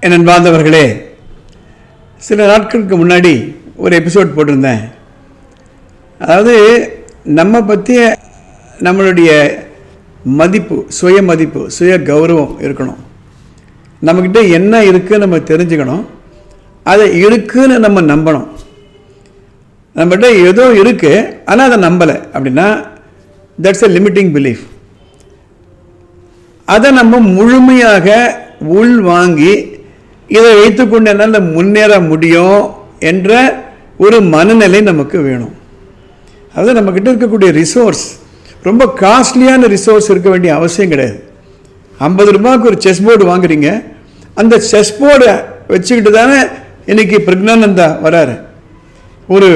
என் அன்பார்ந்தவர்களே சில நாட்களுக்கு முன்னாடி ஒரு எபிசோட் போட்டிருந்தேன். அதாவது நம்ம பற்றிய நம்மளுடைய மதிப்பு சுய மதிப்பு சுய கௌரவம் இருக்கணும். நம்மக்கிட்ட என்ன இருக்குன்னு நம்ம தெரிஞ்சுக்கணும். அதை இருக்குன்னு நம்ம நம்பணும். நம்மகிட்ட ஏதோ இருக்குது ஆனால் அதை நம்பலை. அப்படின்னா தட்ஸ் எ லிமிட்டிங் பிலீஃப் அதை நம்ம முழுமையாக உள் வாங்கி இதை வைத்துக்கொண்டு என்னால் முன்னேற முடியும் என்ற ஒரு மனநிலை நமக்கு வேணும். அதாவது நம்மக்கிட்ட இருக்கக்கூடிய ரிசோர்ஸ் ரொம்ப காஸ்ட்லியான ரிசோர்ஸ் இருக்க வேண்டிய அவசியம் கிடையாது. ஐம்பது ரூபாய்க்கு ஒரு செஸ் போர்டு வாங்குறீங்க அந்த செஸ் போர்டை வச்சுக்கிட்டு தானே இன்னைக்கு பிரக்னானந்தா வராரு. ஒரு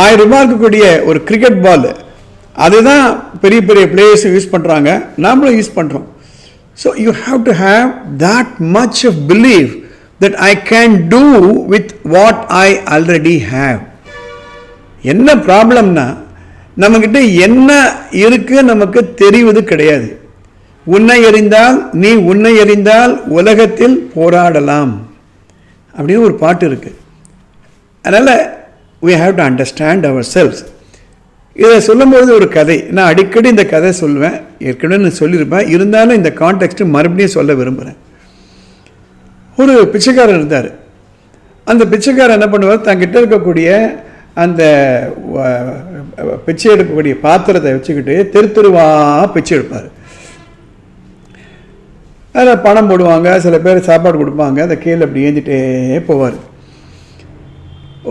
ஆயிரம் ரூபாய் இருக்கக்கூடிய ஒரு கிரிக்கெட் பால் அதுதான் பெரிய பெரிய பிளேயர்ஸ் யூஸ் பண்ணுறாங்க நாமளும் யூஸ் பண்ணுறோம் so you have to have that much of believe that I can do with what I already have என்ன ப்ராப்ளம்னா நம்மக்கிட்ட என்ன இருக்கு நமக்கு தெரிவது கிடையாது. உன்னை எறிந்தால் நீ உன்னை எறிந்தால் உலகத்தில் போராடலாம். அப்படின்னு ஒரு பாட்டு இருக்குது அதனால் we have to understand ourselves இதை சொல்லும்போது ஒரு கதை. நான் அடிக்கடி இந்த கதை சொல்லுவேன் ஏற்கனவே நான் சொல்லியிருப்பேன். இருந்தாலும் இந்த கான்டெக்ட் மறுபடியும் சொல்ல விரும்புகிறேன் ஒரு பிச்சைக்காரர் இருந்தார். அந்த பிச்சைக்காரர் என்ன பண்ணுவார்? தங்கிட்ட இருக்கக்கூடிய அந்த பிச்சை எடுக்கக்கூடிய பாத்திரத்தை வச்சுக்கிட்டு தெரு பிச்சை எடுப்பார். அதில் பணம் போடுவாங்க சில பேர் சாப்பாடு கொடுப்பாங்க அந்த கீழே அப்படி ஏந்திட்டே போவார்.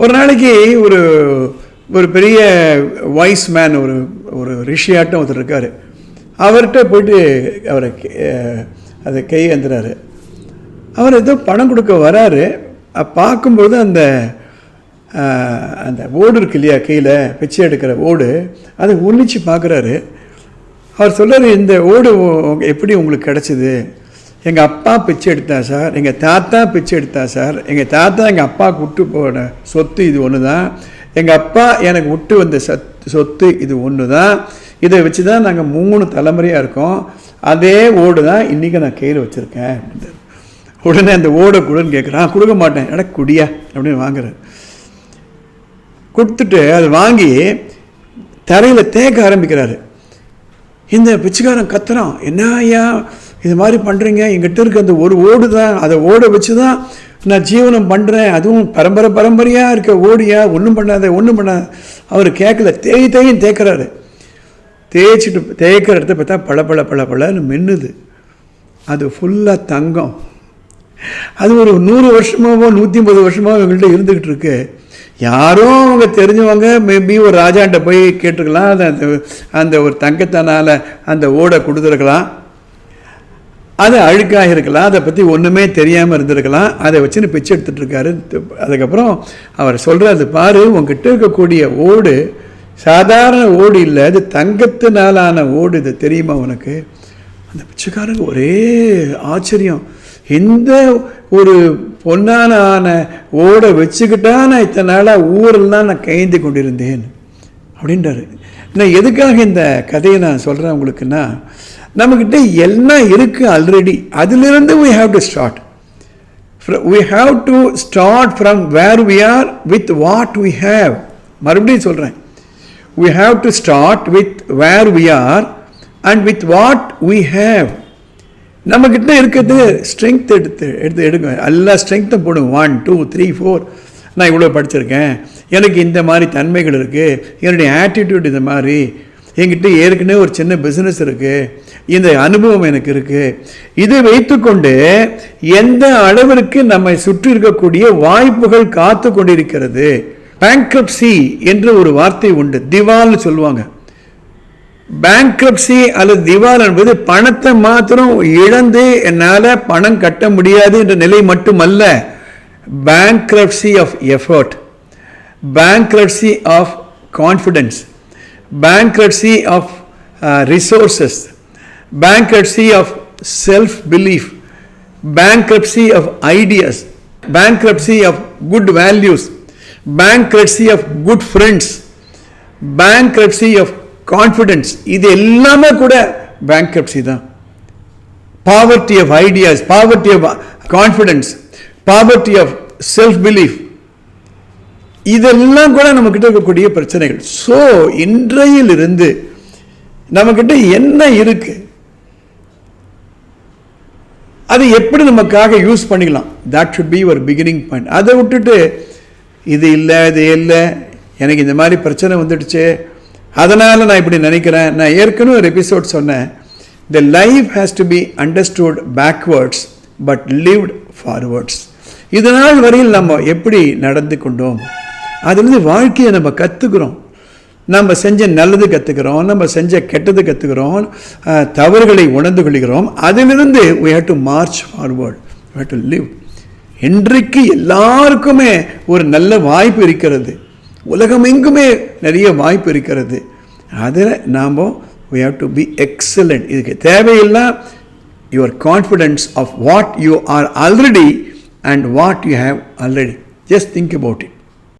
ஒரு நாளைக்கு ஒரு ஒரு பெரிய வாய்ஸ் மேன் ஒரு ஒரு ரிஷியாட்டம் ஒருத்தர் இருக்கார். அவர்கிட்ட போயிட்டு அவரை அதை கை ஏந்துறாரு அவர் ஏதோ பணம் கொடுக்க வராரு. பார்க்கும்போது அந்த அந்த ஓடு இருக்கு இல்லையா கையில் பிச்சை எடுக்கிற ஓடு அதை உன்னிச்சு பார்க்குறாரு. அவர் சொல்கிறார் இந்த ஓடு எப்படி உங்களுக்கு கிடச்சிது? எங்கள் அப்பா பிச்சை எடுத்தா சார் எங்கள் தாத்தா பிச்சை எடுத்தா சார் எங்கள் தாத்தா எங்கள் அப்பாவுக்கு விட்டு போன சொத்து இது ஒன்று தான். எங்கள் அப்பா எனக்கு விட்டு வந்த சத் சொத்து இது ஒன்று தான். இதை வச்சு தான் நாங்கள் மூணு தலைமுறையாக இருக்கோம். அதே ஓடு தான் இன்றைக்கி நான் கையில் வச்சுருக்கேன். அப்படின்றாரு உடனே அந்த ஓடை கொடுன்னு கேட்குறான் கொடுக்க மாட்டேன். எனக்கு குடியா அப்படின்னு வாங்குறேன் கொடுத்துட்டு அதை வாங்கி தரையில் தேக்க ஆரம்பிக்கிறாரு. இந்த பிச்சைக்காரன் கத்துறான். என்ன ஐயா இது மாதிரி பண்ணுறீங்க எங்கிட்ட இருக்க அந்த ஒரு ஓடு தான். அதை ஓட வச்சு தான் நான் ஜீவனம் பண்ணுறேன் அதுவும் பரம்பரை பரம்பரையாக இருக்க ஓடியா? ஒன்றும் பண்ணாத ஒன்றும் பண்ணாத. அவர் கேட்கல தேய் தேயும் தேய்க்கிறாரு தேய்ச்சிட்டு தேய்க்கிற இடத்த பார்த்தா பள பள பள பளன்னு மின்னுது. அது ஃபுல்லாக தங்கம். அது ஒரு நூறு வருஷமாவோ நூற்றி ஐம்பது வருஷமாவோ எங்கள்கிட்ட இருந்துக்கிட்டு இருக்கு. யாரும் அவங்க தெரிஞ்சவங்க மேபி ஒரு ராஜாண்ட போய் கேட்டிருக்கலாம் அது அந்த அந்த ஒரு தங்கத்தனால் அந்த ஓடை கொடுத்துருக்கலாம். அது அழுக்காக இருக்கலாம் அதை பற்றி ஒன்றுமே தெரியாமல் இருந்திருக்கலாம். அதை வச்சுன்னு பிச்சை எடுத்துட்டு இருக்காரு. அதுக்கப்புறம் அவர் சொல்கிறாரு பாரு உங்ககிட்ட இருக்கக்கூடிய ஓடு சாதாரண ஓடு இல்லை அது தங்கத்தினாலான ஓடு இது தெரியுமா உனக்கு? அந்த பிச்சைக்காரங்க ஒரே ஆச்சரியம். எந்த ஒரு பொன்னான ஆன ஓடை வச்சுக்கிட்டா நான் இத்தனை நாளாக ஊரெல்லாம் நான் கைந்து கொண்டிருந்தேன். அப்படின்றாரு. நான் எதுக்காக இந்த கதையை நான் சொல்கிறேன் உங்களுக்குன்னா நம்மக்கிட்ட எல்லாம் இருக்குது ஆல்ரெடி அதிலிருந்து we have to start we have to start from where we are with what we have மறுபடியும் சொல்கிறேன் we have to start with where we are and with what we have நம்மக்கிட்ட இருக்கிறது ஸ்ட்ரென்த் எடுத்து எடுத்து எடுங்க. எல்லா ஸ்ட்ரென்த்தும் போடும் ஒன் டூ த்ரீ ஃபோர் நான் இவ்வளோ படிச்சிருக்கேன். எனக்கு இந்த மாதிரி தன்மைகள் இருக்குது என்னுடைய ஆட்டிடியூட் இந்த மாதிரி. என்கிட்ட ஏற்கனவே ஒரு சின்ன பிஸ்னஸ் இருக்குது இந்த அனுபவம் எனக்கு இருக்குது இதை வைத்துக்கொண்டு எந்த அளவிற்கு நம்மை சுற்றி இருக்கக்கூடிய வாய்ப்புகள் காத்து கொண்டிருக்கிறது. பேங்க்ரப்சி என்று ஒரு வார்த்தை உண்டு. திவால்னு சொல்லுவாங்க. பேங்க்ரப்சி அல்லது திவால் என்பது பணத்தை மாத்திரம் இழந்து என்னால் பணம் கட்ட முடியாது என்ற நிலை மட்டுமல்ல. Bankruptcy of effort bankruptcy of confidence bankruptcy of resources bankruptcy of self belief bankruptcy of ideas bankruptcy of good values bankruptcy of good friends bankruptcy of confidence இது எல்லாமே கூட பேங்க்ரப்சி தான். Poverty of ideas poverty of confidence poverty of self belief இதெல்லாம் கூட நம்மக்கிட்ட இருக்கக்கூடிய பிரச்சனைகள். So இன்றையிலிருந்து நம்மக்கிட்ட என்ன இருக்கு? அது எப்படி நமக்காக யூஸ் பண்ணிக்கலாம்? தட் ஷுட் பி ஒரு பிகினிங் பாயிண்ட் அதை விட்டுட்டு இது இல்லை இது இல்லை எனக்கு இந்த மாதிரி பிரச்சனை வந்துடுச்சு அதனால் நான் இப்படி நினைக்கிறேன். நான் ஏற்கனவே ஒரு எபிசோட் சொன்னேன். The life has to be understood backwards but lived forwards இதனால் வரையில் நம்ம எப்படி நடந்து கொண்டோம்? அதுலேருந்து வாழ்க்கையை நம்ம கற்றுக்குறோம் நம்ம செஞ்ச நல்லது கற்றுக்கிறோம் நம்ம செஞ்ச கெட்டது கற்றுக்கிறோம் தவறுகளை உணர்ந்து கொள்கிறோம். அதிலிருந்து we have to march forward we have to இன்றைக்கு எல்லாருக்குமே ஒரு நல்ல வாய்ப்பு இருக்கிறது. உலகம் எங்குமே நிறைய வாய்ப்பு இருக்கிறது. அதில் நாம் we have to be excellent இதுக்கு தேவையில்லா your confidence of what you are already and what you have already just think about it